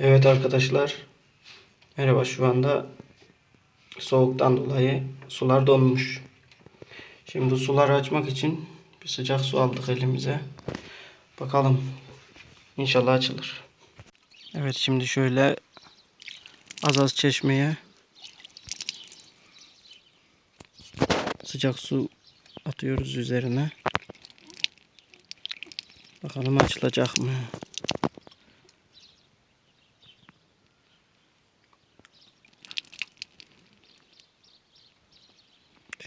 Evet arkadaşlar. Merhaba şu anda soğuktan dolayı sular donmuş. Şimdi bu suları açmak için bir sıcak su aldık elimize. Bakalım. İnşallah açılır. Evet şimdi şöyle az az çeşmeye sıcak su atıyoruz üzerine. Bakalım açılacak mı?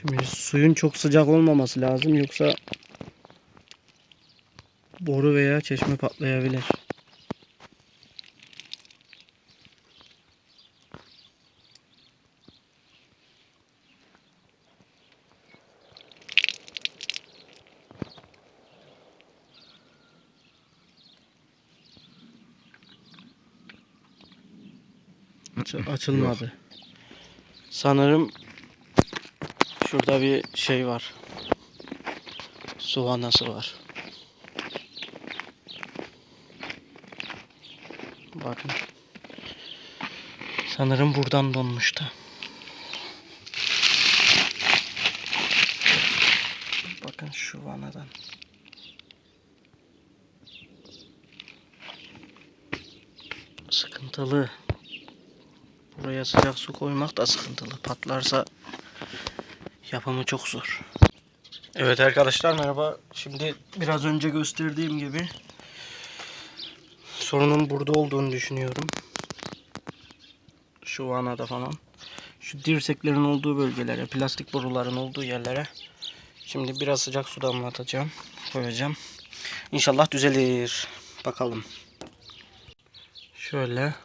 Şimdi suyun çok sıcak olmaması lazım yoksa boru veya çeşme patlayabilir. Aç- açılmadı. Sanırım şurada bir şey var. Su vanası var. Bakın. Sanırım buradan donmuştu. Bakın şu vanadan. Sıkıntılı. Buraya sıcak su koymak da sıkıntılı. Patlarsa yapımı çok zor. Evet arkadaşlar merhaba. Şimdi biraz önce gösterdiğim gibi sorunun burada olduğunu düşünüyorum. Şu vanada falan. Şu dirseklerin olduğu bölgelere, plastik boruların olduğu yerlere şimdi biraz sıcak su damlatacağım, koyacağım. İnşallah düzelir. Bakalım. Şöyle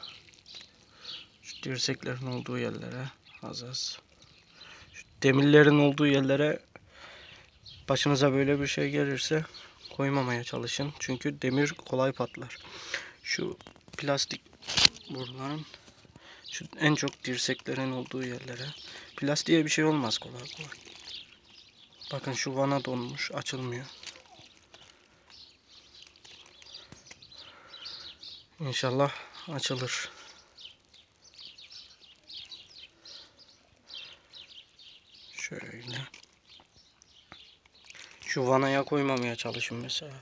şu dirseklerin olduğu yerlere az az. Demirlerin olduğu yerlere başınıza böyle bir şey gelirse koymamaya çalışın. Çünkü demir kolay patlar. Şu plastik boruların şu en çok dirseklerin olduğu yerlere plastiğe bir şey olmaz kolay kolay. Bakın şu vana donmuş açılmıyor. İnşallah açılır. Şöyle. Şu vanaya koymamaya çalışın mesela.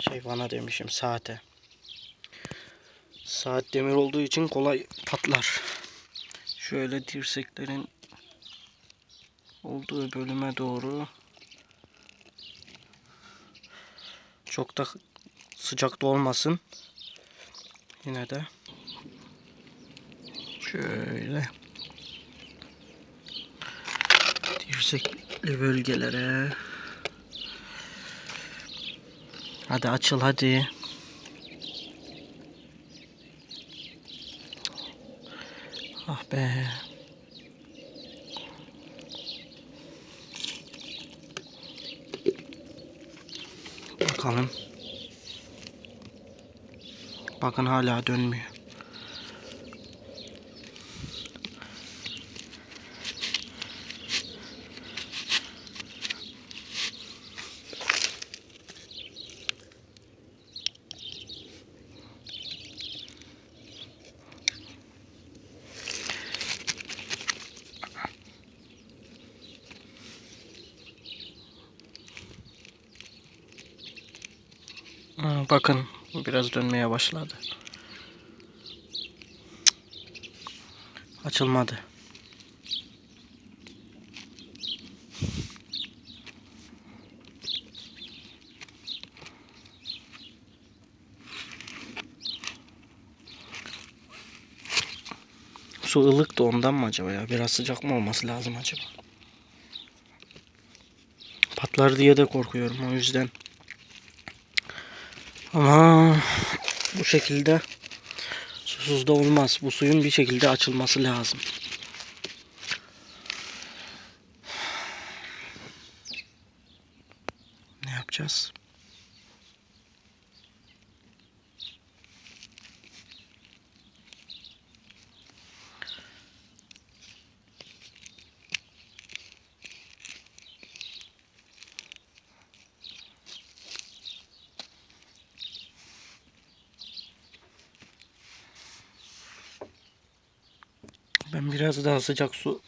Şey vana demişim saate. Saat demir olduğu için kolay patlar. Şöyle dirseklerin olduğu bölüme doğru çok da sıcak da olmasın. Yine de şöyle dirsekli bölgelere. Hadi açıl hadi. Ah be. Bakalım. Bakın hala dönmüyor Ha, bakın biraz dönmeye başladı. Açılmadı. Su ılık da ondan mı acaba ya? Biraz sıcak mı olması lazım acaba? Patlar diye de korkuyorum o yüzden. Ama bu şekilde susuz da olmaz. Bu suyun bir şekilde açılması lazım. Ne yapacağız? Ben biraz daha sıcak su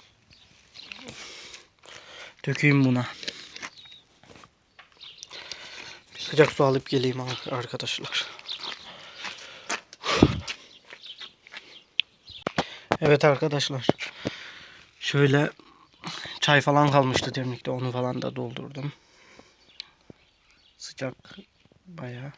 dökeyim buna. Bir sıcak su alıp geleyim ar- arkadaşlar. Evet arkadaşlar. Şöyle çay falan kalmıştı demlikte onu falan da doldurdum. Sıcak bayağı.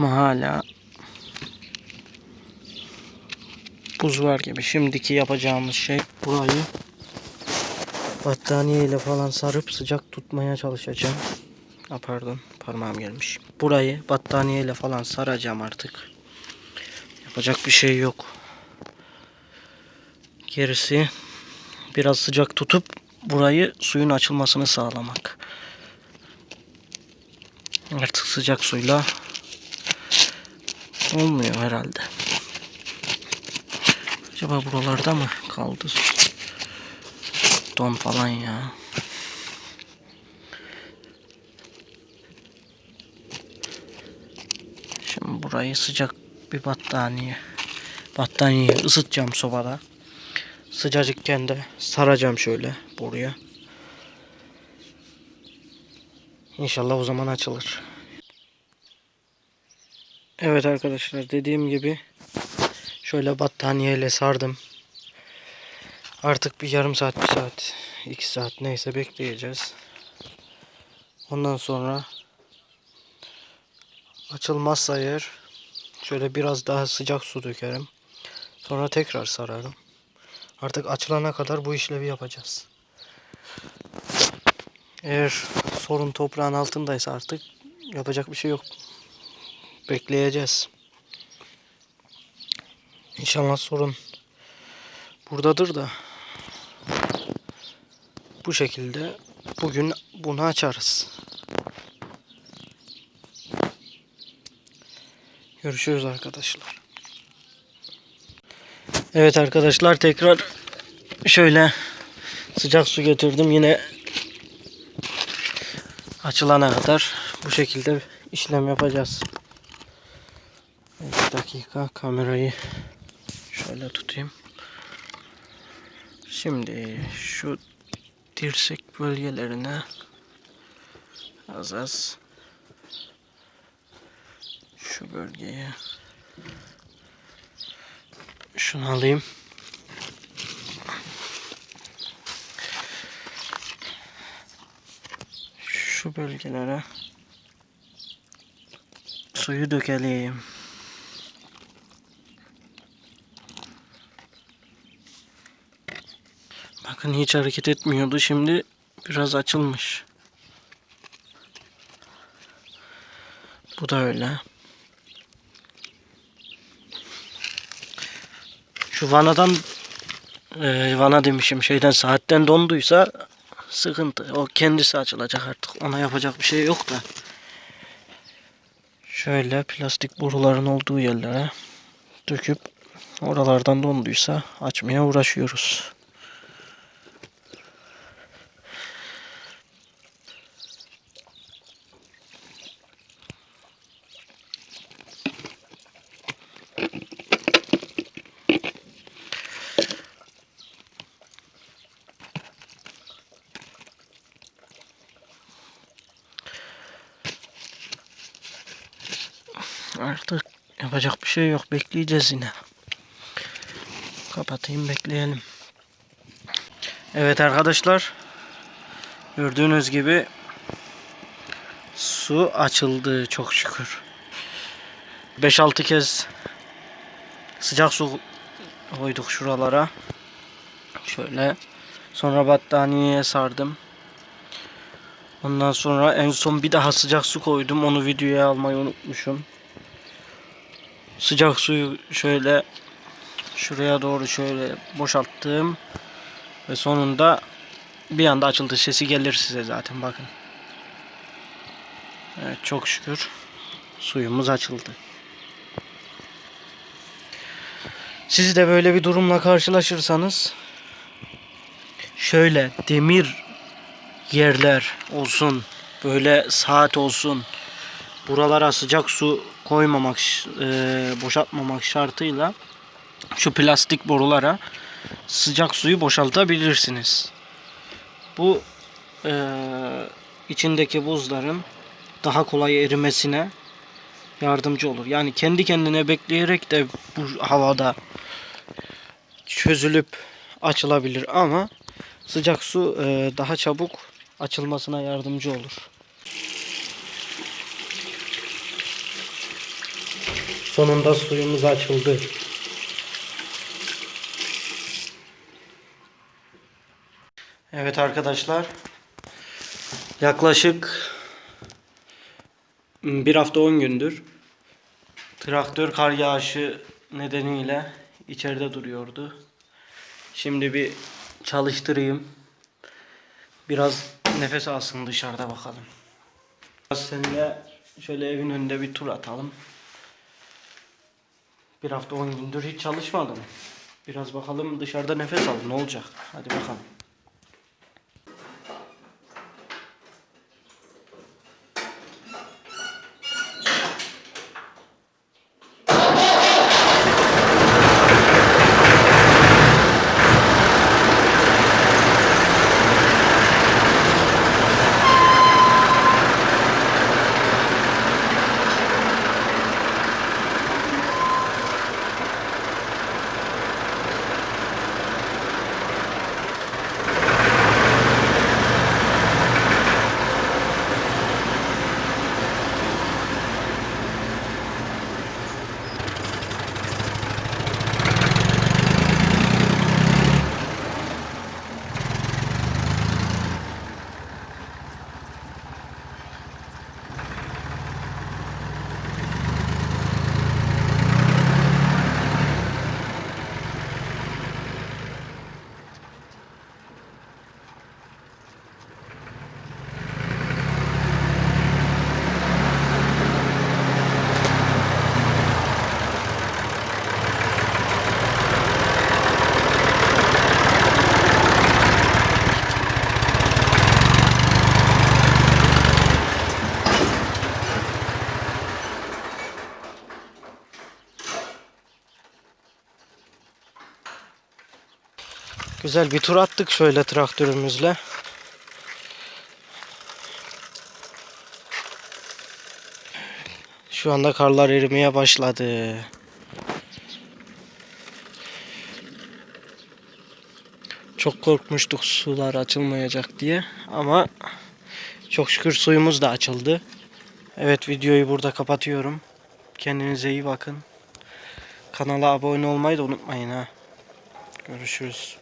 Ama hala buz var gibi. Şimdiki yapacağımız şey burayı battaniye ile falan sarıp sıcak tutmaya çalışacağım. Ha, pardon parmağım gelmiş. Burayı battaniye ile falan saracağım artık. Yapacak bir şey yok. Gerisi biraz sıcak tutup burayı suyun açılmasını sağlamak. Artık sıcak suyla olmuyor herhalde. Acaba buralarda mı kaldı? Don falan ya. Şimdi burayı sıcak bir battaniye. Battaniyeyi ısıtacağım sobada. Sıcacıkken de saracağım şöyle buraya. İnşallah o zaman açılır. Evet arkadaşlar dediğim gibi şöyle battaniyeyle sardım. Artık bir yarım saat, bir saat, iki saat neyse bekleyeceğiz. Ondan sonra açılmazsa eğer şöyle biraz daha sıcak su dökerim. Sonra tekrar sararım. Artık açılana kadar bu işlevi yapacağız. Eğer sorun toprağın altındaysa artık yapacak bir şey yok. Bekleyeceğiz. İnşallah sorun buradadır da bu şekilde bugün bunu açarız. Görüşürüz arkadaşlar. Evet arkadaşlar tekrar şöyle sıcak su getirdim. Yine açılana kadar bu şekilde işlem yapacağız. Dakika kamerayı şöyle tutayım. Şimdi şu dirsek bölgelerine az az şu bölgeye şunu alayım. Şu bölgelere suyu dökelim. Bakın hiç hareket etmiyordu. Şimdi biraz açılmış. Bu da öyle. Şu vanadan e, vana demişim şeyden saatten donduysa sıkıntı. O kendisi açılacak artık. Ona yapacak bir şey yok da. Şöyle plastik boruların olduğu yerlere döküp oralardan donduysa açmaya uğraşıyoruz. Artık yapacak bir şey yok. Bekleyeceğiz yine. Kapatayım bekleyelim. Evet arkadaşlar. Gördüğünüz gibi su açıldı çok şükür. 5-6 kez sıcak su koyduk şuralara. Şöyle. Sonra battaniyeye sardım. Ondan sonra en son bir daha sıcak su koydum. Onu videoya almayı unutmuşum. Sıcak suyu şöyle şuraya doğru şöyle boşalttım. Ve sonunda bir anda açıldı. Sesi gelir size zaten bakın. Evet çok şükür suyumuz açıldı. Siz de böyle bir durumla karşılaşırsanız şöyle demir yerler olsun, böyle saat olsun, buralara sıcak su koymamak, e, boşaltmamak şartıyla şu plastik borulara sıcak suyu boşaltabilirsiniz. Bu e, içindeki buzların daha kolay erimesine yardımcı olur. Yani kendi kendine bekleyerek de bu havada çözülüp açılabilir ama sıcak su e, daha çabuk açılmasına yardımcı olur. Sonunda suyumuz açıldı. Evet arkadaşlar. Yaklaşık bir hafta 10 gündür traktör kar yağışı nedeniyle içeride duruyordu. Şimdi bir çalıştırayım. Biraz nefes alsın dışarıda bakalım. Seninle şöyle evin önünde bir tur atalım. Bir hafta 10 gündür hiç çalışmadım. Biraz bakalım dışarıda nefes al ne olacak. Hadi bakalım. Güzel bir tur attık şöyle traktörümüzle. Şu anda karlar erimeye başladı. Çok korkmuştuk sular açılmayacak diye ama çok şükür suyumuz da açıldı. Evet videoyu burada kapatıyorum. Kendinize iyi bakın. Kanala abone olmayı da unutmayın ha. Görüşürüz.